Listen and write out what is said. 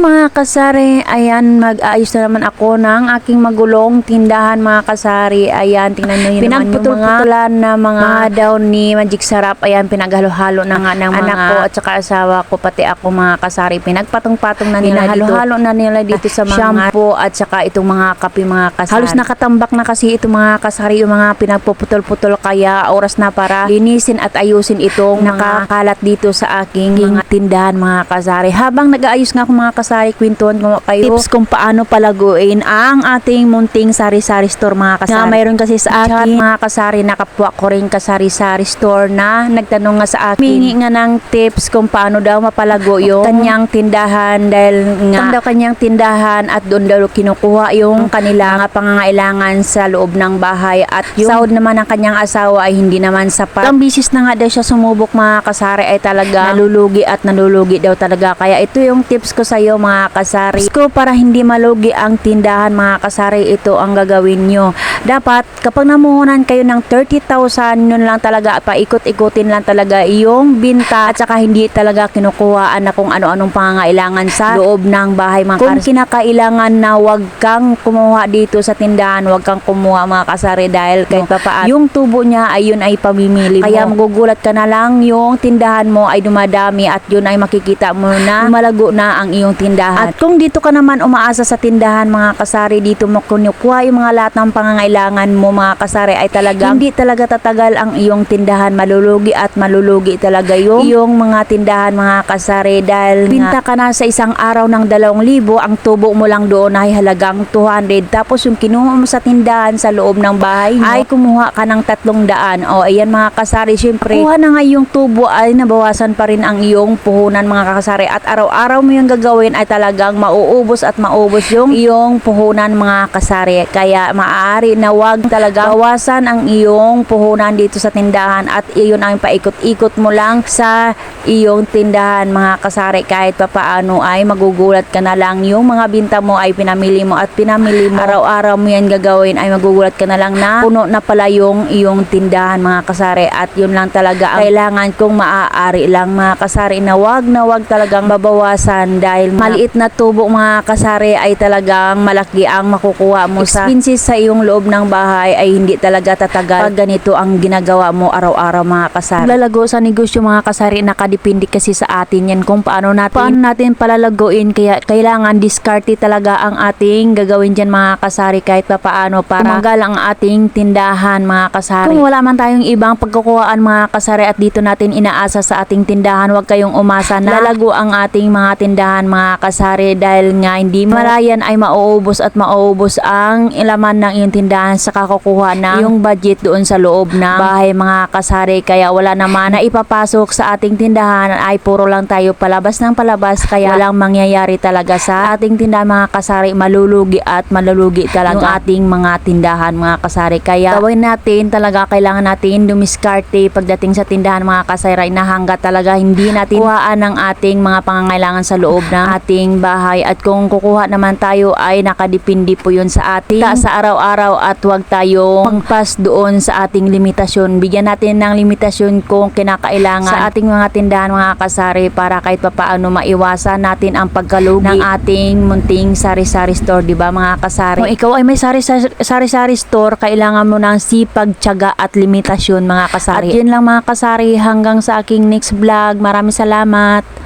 bersama. Mga kasari, ayan, mag-ayos na naman ako ng aking magulong tindahan mga kasari. Ayan, tingnan nyo yun naman yung mga na mga daw ni Magic Sarap. Ayan, pinaghalo-halo na nga ng anak ko at saka asawa ko, pati ako mga kasari. Pinagpatong-patong na nila dito. Halo-halo na nila dito sa mga shampoo at saka itong mga kape mga kasari. Halos nakatambak na kasi itong mga kasari, yung mga pinagpuputol-putol kaya oras na para linisin at ayusin itong nakakalat dito sa aking mga tindahan mga kasari. Habang nag-aayos nga ako mga kasari, kwentuhan ko kayo tips kung paano palaguin ang ating munting sari-sari store mga kasari. Na mayroon kasi sa akin mga kasari, nakapwa ko rin kasari-sari store na nagtanong nga sa akin. Mingi nga ng tips kung paano daw mapalago yung kanyang tindahan dahil nga daw kanyang tindahan at doon daw kinukuha yung kanila nga pangangailangan sa loob ng bahay at yung sahod naman ng kanyang asawa ay hindi naman sapat. Ang bisis na nga daw siya sumubok mga kasari ay talaga nalulugi at nalulugi daw talaga. Kaya ito yung tips ko sa iyo mga kasari. Tips ko para hindi malugi ang tindahan mga kasari, ito ang gagawin nyo. Dapat kapag namuhunan kayo ng 30,000 yun lang talaga paikot-ikutin lang talaga yung binta at saka hindi talaga kinukuhaan na kung ano-anong pangangailangan sa loob ng bahay mga Kung kinakailangan na wag kang kumuha dito sa tindahan, wag kang kumuha mga kasari dahil kahit papaan yung tubo niya ay yun ay pamimili mo. Kaya magugulat ka na lang yung tindahan mo ay dumadami at yun ay makikita mo na malago na ang iyong tindahan. At kung dito ka naman umaasa sa tindahan mga kasari, dito mo kinukuha yung mga lahat ng pangangailangan mo mga kasari ay talagang hindi talaga tatagal ang iyong tindahan. Malulugi at malulugi talaga yung iyong mga tindahan mga kasari dahil binta ka na sa isang araw ng 2,000, ang tubo mo lang doon ay halagang 200. Tapos yung kinuha mo sa tindahan sa loob ng bahay mo, ay kumuha ka ng 300. O ayan mga kasari, syempre, kuha na nga yung tubo ay nabawasan pa rin ang iyong puhunan mga kasari at araw-araw mo yung gagawin ay talagang mauubos at maubos yung iyong puhunan mga kasari. Kaya maaari na wag talaga bawasan ang iyong puhunan dito sa tindahan at iyon ang paikot-ikot mo lang sa iyong tindahan mga kasari. Kahit papaano ay magugulat ka na lang. Yung mga binta mo ay pinamili mo at pinamili mo. Araw-araw mo yan gagawin ay magugulat ka na lang na puno na pala yung iyong tindahan mga kasari. At yun lang talaga ang kailangan kung maaari lang mga kasari na wag na wag talagang babawasan dahil maliit na tubo mga kasari ay talagang malaki ang makukuha mo sa expenses sa iyong loob ng bahay ay hindi talaga tatagal pag ganito ang ginagawa mo araw-araw mga kasari. Lalago sa negosyo mga kasari nakadepende kasi sa atin yan kung paano natin paano natin palalaguin kaya kailangan diskarte talaga ang ating gagawin dyan mga kasari kahit pa paano para tumagal ang ating tindahan mga kasari. Kung wala man tayong ibang pagkukuhaan mga kasari at dito natin inaasa sa ating tindahan huwag kayong umasa na lalago ang ating mga tindahan mga kasari dahil nga hindi marayan ay mauubos at mauubos ang ilaman ng iyong tindahan sa kakukuha ng yung budget doon sa loob ng bahay mga kasari. Kaya wala naman na ipapasok sa ating tindahan ay puro lang tayo palabas ng palabas. Kaya walang mangyayari talaga sa ating tindahan mga kasari. Malulugi at malulugi talaga yung ating mga tindahan mga kasari. Kaya gawin natin talaga kailangan natin dumiskarte pagdating sa tindahan mga kasari. Na hanggat talaga. Hindi natin kuhaan ng ating mga pangangailangan sa loob ng ating bahay at kung kukuha naman tayo ay nakadepende po yun sa ating sa araw-araw at huwag tayong magpas doon sa ating limitasyon. Bigyan natin ng limitasyon kung kinakailangan sa ating mga tindahan mga kasari para kahit papaano maiwasan natin ang pagkalugi ng ating munting sari-sari store di ba mga kasari? Kung ikaw ay may sari-sari store kailangan mo ng sipag, tiyaga at limitasyon mga kasari. At yun lang mga kasari. Hanggang sa aking next vlog. Maraming salamat